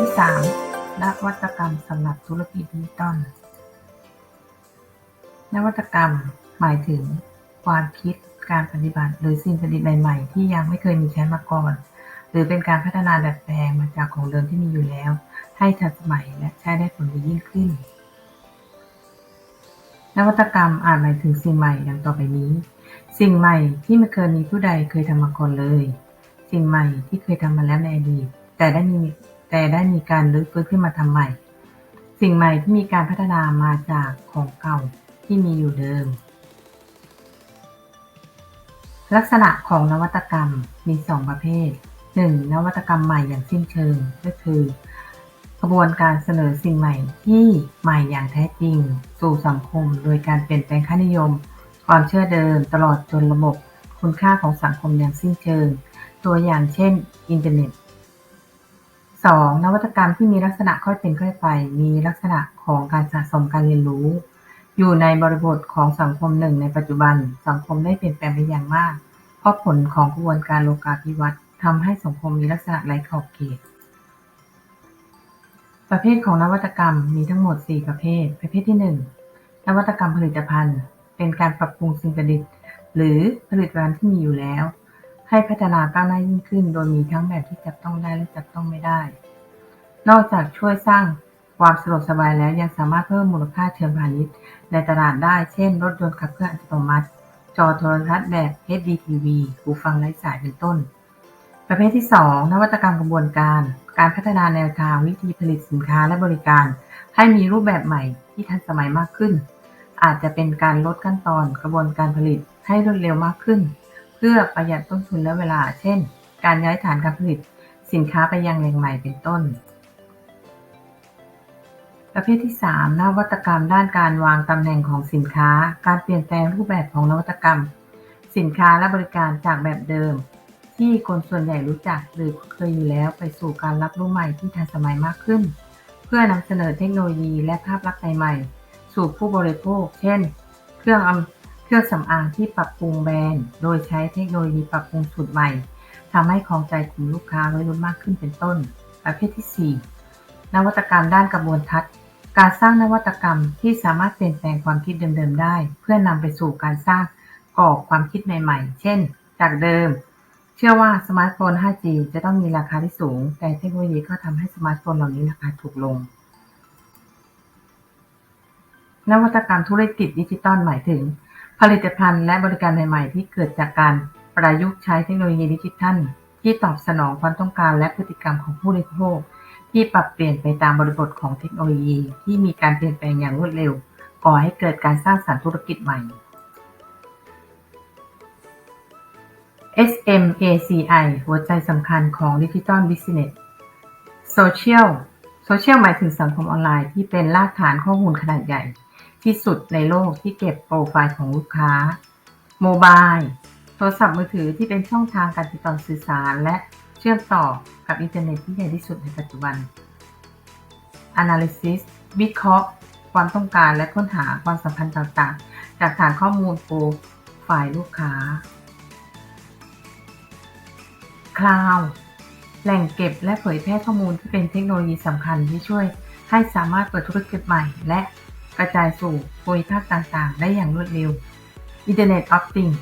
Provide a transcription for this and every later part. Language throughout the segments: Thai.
ที่ 3. นวัตกรรมสำหรับธุรกิจดิจิตอลนวัตกรรมหมายถึงความคิดการปฏิบัติ หรือสิ่งประดิษฐ์ใหม่ๆ ที่ยังไม่เคยมีใช้มาก่อน หรือเป็นการพัฒนาดัดแปลงมาจากของเดิมที่มีอยู่แล้ว ให้ทันสมัยและใช้ได้ผลดียิ่งขึ้น นวัตกรรมอาจหมายถึงสิ่งใหม่ดังต่อไปนี้ สิ่งใหม่ที่ไม่เคยมีผู้ใดเคยทำมาก่อนเลย สิ่งใหม่ที่เคยทำมาแล้วในอดีตแต่ได้มี แต่ได้มีการรื้อฟื้นขึ้นมาทำใหม่ สิ่งใหม่ที่มีการพัฒนามาจากของเก่าที่มีอยู่เดิม ลักษณะของนวัตกรรมมี 2 ประเภท 1. นวัตกรรมใหม่อย่างสิ้นเชิงก็คือกระบวนการเสนอสิ่งใหม่ที่ใหม่อย่างแท้จริง สู่สังคม โดยการเปลี่ยนแปลงค่านิยม ความเชื่อเดิม ตลอดจนระบบคุณค่าของสังคมอย่างสิ้นเชิง ตัวอย่างเช่น อินเทอร์เน็ต 2. นวัตกรรมที่มีลักษณะค่อยเป็นค่อยไป มีลักษณะของการสะสมการเรียนรู้ อยู่ในบริบทของสังคมหนึ่งในปัจจุบัน สังคมได้เปลี่ยนแปลงไปอย่างมาก เพราะผลของกระบวนการโลกาภิวัตน์ทำให้สังคมมีลักษณะไร้ขอบเขต ประเภทของนวัตกรรมมีทั้งหมด 4 ประเภท ประเภทที่ 1 นวัตกรรมผลิตภัณฑ์ เป็นการปรับปรุงสิ่งประดิษฐ์ หรือผลิตภัณฑ์ที่มีอยู่แล้ว ให้พัฒนาก้าวหน้ายิ่งขึ้น โดยมีทั้งแบบที่จับต้องได้และจับต้องไม่ได้ นอกจากช่วยสร้างความสะดวกสบายแล้วยังสามารถเพิ่มมูลค่าเชิงพาณิชย์ในตลาดได้ เช่น รถยนต์ขับเคลื่อนอัตโนมัติ จอโทรทัศน์แบบ HDTV หูฟังไร้สายเป็นต้น ประเภทที่ 2 นวัตกรรมกระบวนการ การพัฒนาแนวทางวิธีผลิตสินค้าและบริการ ให้มีรูปแบบใหม่ที่ทันสมัยมากขึ้น อาจจะเป็นการลดขั้นตอนกระบวนการผลิตให้รวดเร็วมากขึ้น พื่อประหยัดต้นทุนและเวลา เช่น การย้ายฐานการผลิตสินค้าไปยังแหล่งใหม่เป็นต้น ประเภทที่ 3 นวัตกรรมด้านการวางตำแหน่งของสินค้า การเปลี่ยนแปลงรูปแบบของนวัตกรรม สินค้าและบริการจากแบบเดิม ที่คนส่วนใหญ่รู้จักหรือเคยอยู่แล้วไปสู่การรับรู้ใหม่ที่ทันสมัยมากขึ้น เพื่อนำเสนอเทคโนโลยีและภาพลักษณ์ใหม่ สู่ผู้บริโภค เช่น เครื่องอำ รื่องสำอางที่ปรับปรุงแบรนด์ โดยใช้เทคโนโลยีปรับปรุงสูตรใหม่ทำให้ครองใจกลุ่มลูกค้าวัยรุ่นมากขึ้นเป็นต้น ประเภทที่ 4 นวัตกรรมด้านกระบวนทัศน์ การสร้างนวัตกรรมที่สามารถเปลี่ยนแปลงความคิดเดิมๆได้ เพื่อนำไปสู่การสร้างกรอความคิดใหม่ๆ เช่น จากเดิม เชื่อว่าสมาร์ทโฟน 5G จะต้องมีราคาที่สูง แต่เทคโนโลยีก็ทำให้สมาร์ทโฟนเหล่านี้ราคาถูกลงนวัตกรรมธุรกิจดิจิตอลหมายถึง ผลิตภัณฑ์และบริการใหม่ ๆ ที่เกิดจากการประยุกต์ใช้เทคโนโลยีดิจิทัล ที่ตอบสนองความต้องการและพฤติกรรมของผู้บริโภค ที่ปรับเปลี่ยนไปตามบริบทของเทคโนโลยี ที่มีการเปลี่ยนแปลงอย่างรวดเร็ว ก่อให้เกิดการสร้างสรรค์ธุรกิจใหม่ SMACI หัวใจสำคัญของ Digital Business Social Social หมายถึงสังคมออนไลน์ที่เป็นรากฐานข้อมูลขนาดใหญ่ ที่สุดในโลกที่เก็บโปรไฟล์ของลูกค้า Mobile โทรศัพท์มือถือที่เป็นช่องทางการติดต่อสื่อสาร และเชื่อมต่อกับอินเทอร์เน็ตที่ใหญ่ที่สุดในปัจจุบัน Analysis วิเคราะห์ความต้องการและค้นหาความสัมพันธ์ต่างๆ จากฐานข้อมูลโปรไฟล์ลูกค้า Cloud แหล่งเก็บและเผยแพร่ข้อมูลที่เป็นเทคโนโลยีสำคัญที่ช่วยให้สามารถเปิดธุรกิจใหม่ และ กระจายสู่ภูมิภาคต่างๆ ได้อย่างรวดเร็ว Internet of Things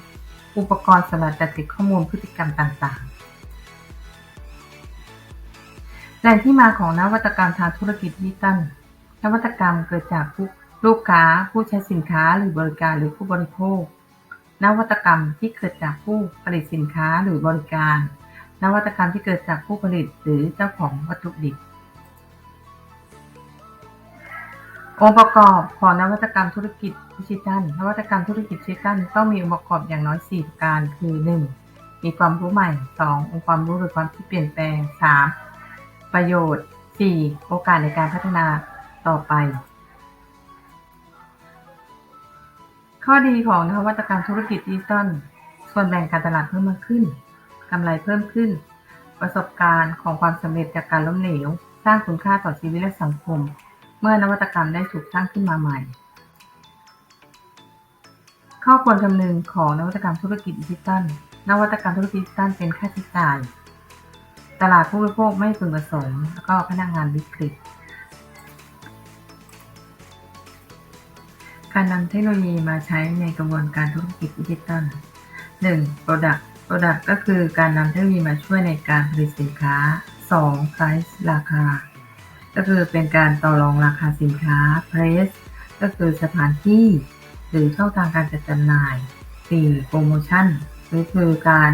อุปกรณ์สำหรับจัดเก็บข้อมูลพฤติกรรมต่างๆ แหล่งที่มาของนวัตกรรมทางธุรกิจดิจิตัลนวัตกรรมเกิดจากผู้ลูกค้า ผู้ใช้สินค้าหรือบริการหรือผู้บริโภค นวัตกรรมที่เกิดจากผู้ผลิตสินค้าหรือบริการ นวัตกรรมที่เกิดจากผู้ผลิตหรือเจ้าของวัตถุดิบ องค์ประกอบของนวัตกรรมธุรกิจดิจิทัล นวัตกรรมธุรกิจดิจิทัลต้องมีองค์ประกอบอย่างน้อย 4 ประการ คือ 1. มีความรู้ใหม่ 2. องค์ความรู้หรือความคิดเปลี่ยนแปลง 3. ประโยชน์ 4. โอกาสในการพัฒนาต่อไป ข้อดีของนวัตกรรมธุรกิจดิจิทัล ส่วนแบ่งการตลาดเพิ่มมากขึ้นกำไรเพิ่มขึ้น ประสบการณ์ของความสำเร็จจากการล้มเหลว สร้างคุณค่าต่อชีวิตและสังคม เมื่อนวัตกรรมได้ถูกสร้างขึ้นมาใหม่ ข้อควรคำนึงของนวัตกรรมธุรกิจดิจิทัล นวัตกรรมธุรกิจดิจิทัลเป็นค่าใช้จ่าย ตลาดผู้บริโภคไม่พึงประสงค์ แล้วก็พนักงานวิกฤต การนำเทคโนโลยีมาใช้ในกระบวนการธุรกิจดิจิทัล 1. Product Product ก็คือการนำเทคโนโลยีมาช่วยในการผลิตสินค้า 2. Price ราคา ก็คือเป็นการต่อรองราคาสินค้า Price ก็คือสถานที่ หรือช่องทางการจัดจำหน่าย 4. โปรโมชั่นก็คือการ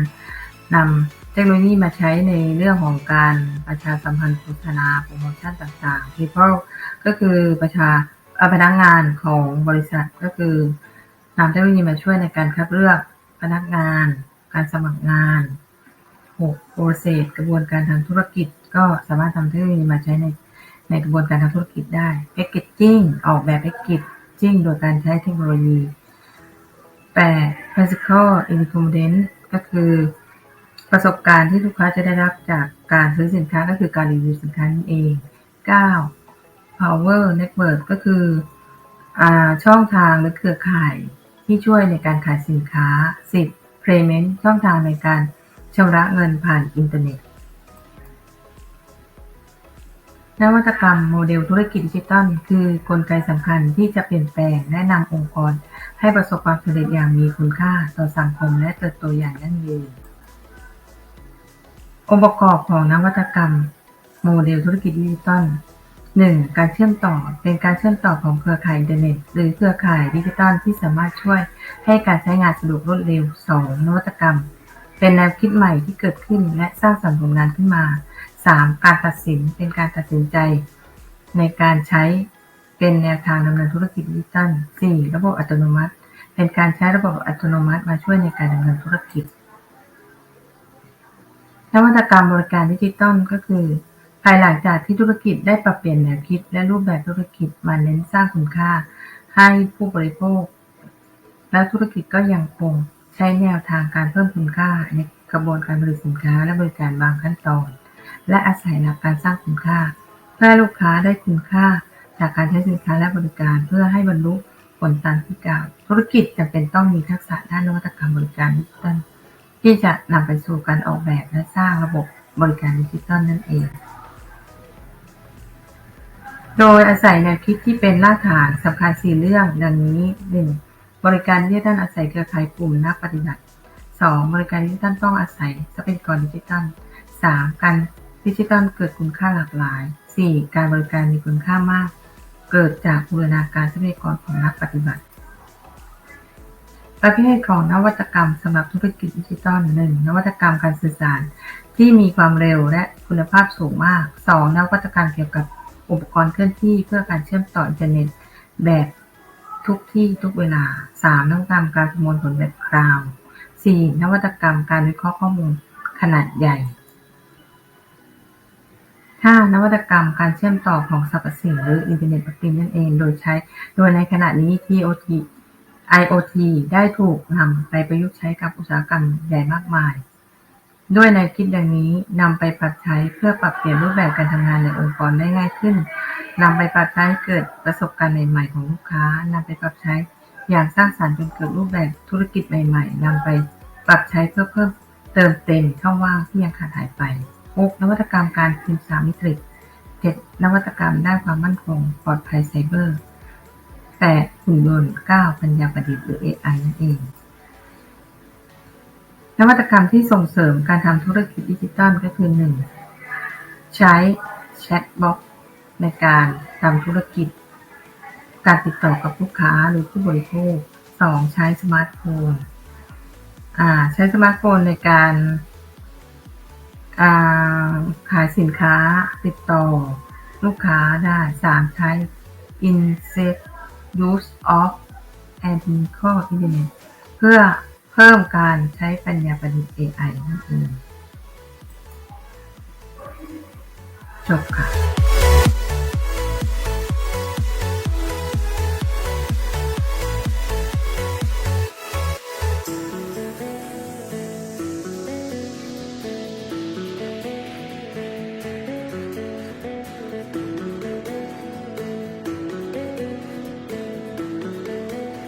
นำเทคโนโลยีมาใช้ในเรื่องของการประชาสัมพันธ์โฆษณาโปรโมชั่นต่างๆ People ก็คือประชาเอ่อพนักงานของบริษัทก็คือนำเทคโนโลยีมาช่วยในการคัดเลือกพนักงาน การสมัครงาน 6. Process กระบวนการทางธุรกิจ ก็สามารถทำเทคโนโลยีมาใช้ใน ในกระบวนการทางธุรกิจได้ Packaging ออกแบบ Packaging โดยการใช้เทคโนโลยี 8. Physical Independence ก็คือประสบการณ์ที่ลูกค้าจะได้รับจากการซื้อสินค้าก็คือการรีวิวสินค้านั่นเอง 9. Power Network ก็คืออาช่องทางหรือเครือข่ายที่ช่วยในการขายสินค้า 10. Payment ช่องทางในการชำระเงินผ่านอินเทอร์เน็ต นวัตกรรมโมเดลธุรกิจดิจิทัล คือกลไกสำคัญที่จะเปลี่ยนแปลงแนะนำองค์กร ให้ประสบความสำเร็จอย่างมีคุณค่าต่อสังคมและเติบโตอย่างยั่งยืน องค์ประกอบของนวัตกรรม โมเดลธุรกิจดิจิทัล 1. การเชื่อมต่อเป็นการเชื่อมต่อของเครือข่ายอินเทอร์เน็ต หรือเครือข่ายดิจิทัลที่สามารถช่วยให้การใช้งานสะดวกรวดเร็ว 2. นวัตกรรม เป็นแนวคิดใหม่ที่เกิดขึ้นและสร้างสรรค์ผลงานขึ้นมา 3. การตัดสินเป็นการตัดสินใจ ในการใช้เป็นแนวทางดำเนินธุรกิจดิจิทัล 4. ระบบอัตโนมัติ เป็นการใช้ระบบอัตโนมัติมาช่วยในการดำเนินธุรกิจ นวัตกรรมบริการดิจิทัลก็คือ ภายหลังจากที่ธุรกิจได้ปรับเปลี่ยนแนวคิดและรูปแบบธุรกิจมาเน้นสร้างคุณค่า ให้ผู้บริโภค และธุรกิจก็ยังคงใช้แนวทางการเพิ่มคุณค่าในกระบวนการผลิตสินค้าและบริการบางขั้นตอน และอาศัยหลักการสร้างคุณค่า เพื่อลูกค้าได้คุณค่า จากการใช้สินค้าและบริการเพื่อให้บรรลุผลตามที่กล่าว ธุรกิจจำเป็นต้องมีทักษะด้านนวัตกรรมบริการดิจิทัลที่จะนำไปสู่การออกแบบและสร้างระบบบริการดิจิทัลนั่นเอง โดยอาศัยแนวคิดที่เป็นรากฐานสำคัญ4เรื่อง ดังนี้ 1. บริการดิจิทัลอาศัยเครือข่ายกลุ่มนักปฏิบัติ 2. บริการดิจิทัลต้องอาศัยทรัพยากรดิจิทัล 3. การดิจิทัลเกิดคุณค่าหลากหลาย 4. การบริการมีคุณค่ามาก เกิดจากบูรณาการทรัพยากรของนักปฏิบัติ ประเภทของนวัตกรรมสำหรับธุรกิจดิจิทัล 1. นวัตกรรมการสื่อสารที่มีความเร็วและคุณภาพสูงมาก 2. นวัตกรรมเกี่ยวกับอุปกรณ์เคลื่อนที่เพื่อการเชื่อมต่ออินเทอร์เน็ตแบบทุกที่ทุกเวลา 3. นวัตกรรมการประมวลผลแบบคลาวด์ 4. นวัตกรรมการวิเคราะห์ข้อมูลขนาดใหญ่ 5. นวัตกรรมการเชื่อมต่อของสรรพสิ่งหรือ Internet of Things นั่นเอง โดยใช้ โดยในขณะนี้ TOT IoT ได้ถูกนำไปประยุกต์ใช้กับอุตสาหกรรมใหญ่มากมาย ด้วยแนวคิดดังนี้นำไปปรับใช้เพื่อปรับเปลี่ยนรูปแบบการทำงานในองค์กรได้ง่ายขึ้นนำไปปรับใช้เกิดประสบการณ์ใหม่ ๆ ของลูกค้านำไปปรับใช้อย่างสร้างสรรค์จนเกิดรูปแบบธุรกิจใหม่ ๆนำไปปรับใช้เพื่อเพิ่มเติมเต็มช่องว่างที่ยังขาดหายไป 6. นวัตกรรมการพิมพ์สามมิติ 7. นวัตกรรมด้านความมั่นคง ปลอดภัยไซเบอร์ 8. หุ่นยนต์ 9. ปัญญาประดิษฐ์หรือ AI นั่นเอง นวัตกรรมที่ส่งเสริมการทำธุรกิจดิจิทัลก็คือ 1. ใช้แชทบ็อกในการทำธุรกิจ การติดต่อกับลูกค้าหรือผู้บริโภค 2. ใช้สมาร์ทโฟนใช้สมาร์ทโฟนในการ อ่า ขายสินค้าติดต่อ ลูกค้าได้ 3. ใช้ Inset Use of and call Internet เพื่อเพิ่มการใช้ปัญญาประดิษฐ์ AI นั่นเองจบค่ะ